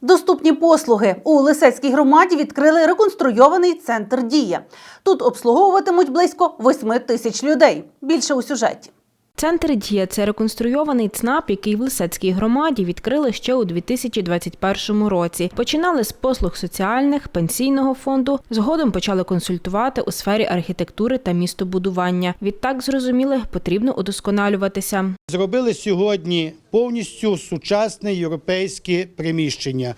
Доступні послуги у Лисецькій громаді відкрили реконструйований центр Дія. Тут обслуговуватимуть близько 8 тисяч людей. Більше у сюжеті. Центр Дія це реконструйований ЦНАП, який в Лисецькій громаді відкрили ще у 2021 році. Починали з послуг соціальних, пенсійного фонду. Згодом почали консультувати у сфері архітектури та містобудування. Відтак зрозуміли, потрібно удосконалюватися. Зробили сьогодні повністю сучасне європейське приміщення.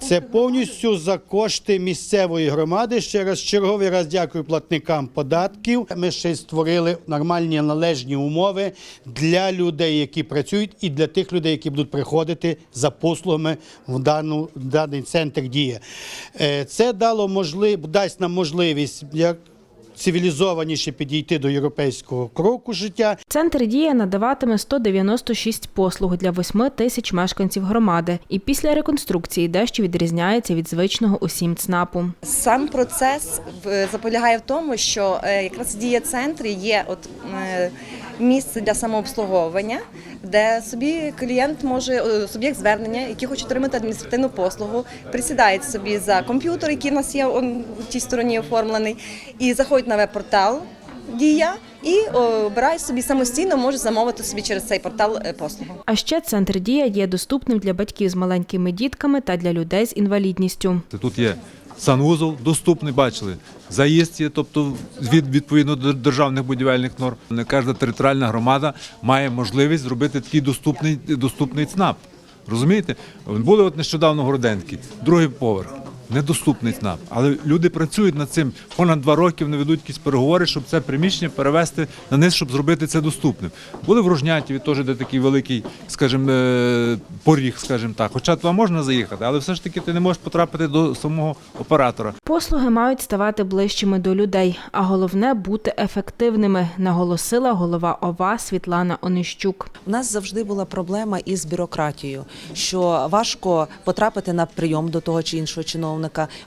Це повністю за кошти місцевої громади. Ще раз черговий раз дякую платникам податків. Ми ще й створили нормальні належні умови для людей, які працюють, і для тих людей, які будуть приходити за послугами в дану в даний центр дія. Е, Це дало можлив, дасть нам можливість як цивілізованіше підійти до європейського кроку життя. Центр Дія надаватиме 196 послуг для 8 тисяч мешканців громади. І після реконструкції дещо відрізняється від звичного усім ЦНАПу. Сам процес в- заполягає в тому, що е, якраз в дія центрі є от е, місце для самообслуговування, де собі клієнт може е, суб'єкт звернення, який хоче отримати адміністративну послугу, присідає собі за комп'ютер, який в нас є он, в тій стороні оформлений, і заходить на веб-портал. Дія і обирає собі самостійно, може замовити собі через цей портал е, послугу. А ще центр Дія є доступним для батьків з маленькими дітками та для людей з інвалідністю. Тут є санвузол доступний, бачили. Заїзд є, тобто від відповідно до державних будівельних норм. Не кожна територіальна громада має можливість зробити такий доступний, доступний ЦНАП. Розумієте? Були от нещодавно Городенки, другий поверх. Недоступний ЦНАП. Але люди працюють над цим понад два роки, вони ведуть якісь переговори, щоб це приміщення перевести на низ, щоб зробити це доступним. Були в Рожнятіві, теж де такий великий, скажімо, е, поріг, скажімо так. Хоча туди можна заїхати, але все ж таки ти не можеш потрапити до самого оператора. Послуги мають ставати ближчими до людей, а головне бути ефективними, наголосила голова ОВА Світлана Онищук. У нас завжди була проблема із бюрократією, що важко потрапити на прийом до того чи іншого чиновника,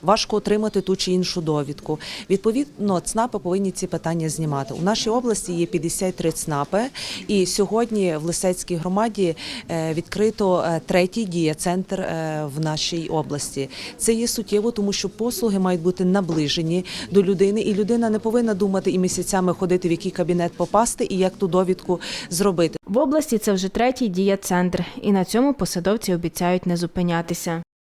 важко отримати ту чи іншу довідку. Відповідно, ЦНАПи повинні ці питання знімати. У нашій області є 53 ЦНАПи, і сьогодні в Лисецькій громаді е, відкрито е, третій дієцентр е, в нашій області. Це є суттєво, тому що послуги мають бути наближені до людини, і людина не повинна думати і місяцями ходити, в який кабінет попасти і як ту довідку зробити. В області це вже третій дія центр, і на цьому посадовці обіцяють не зупинятися.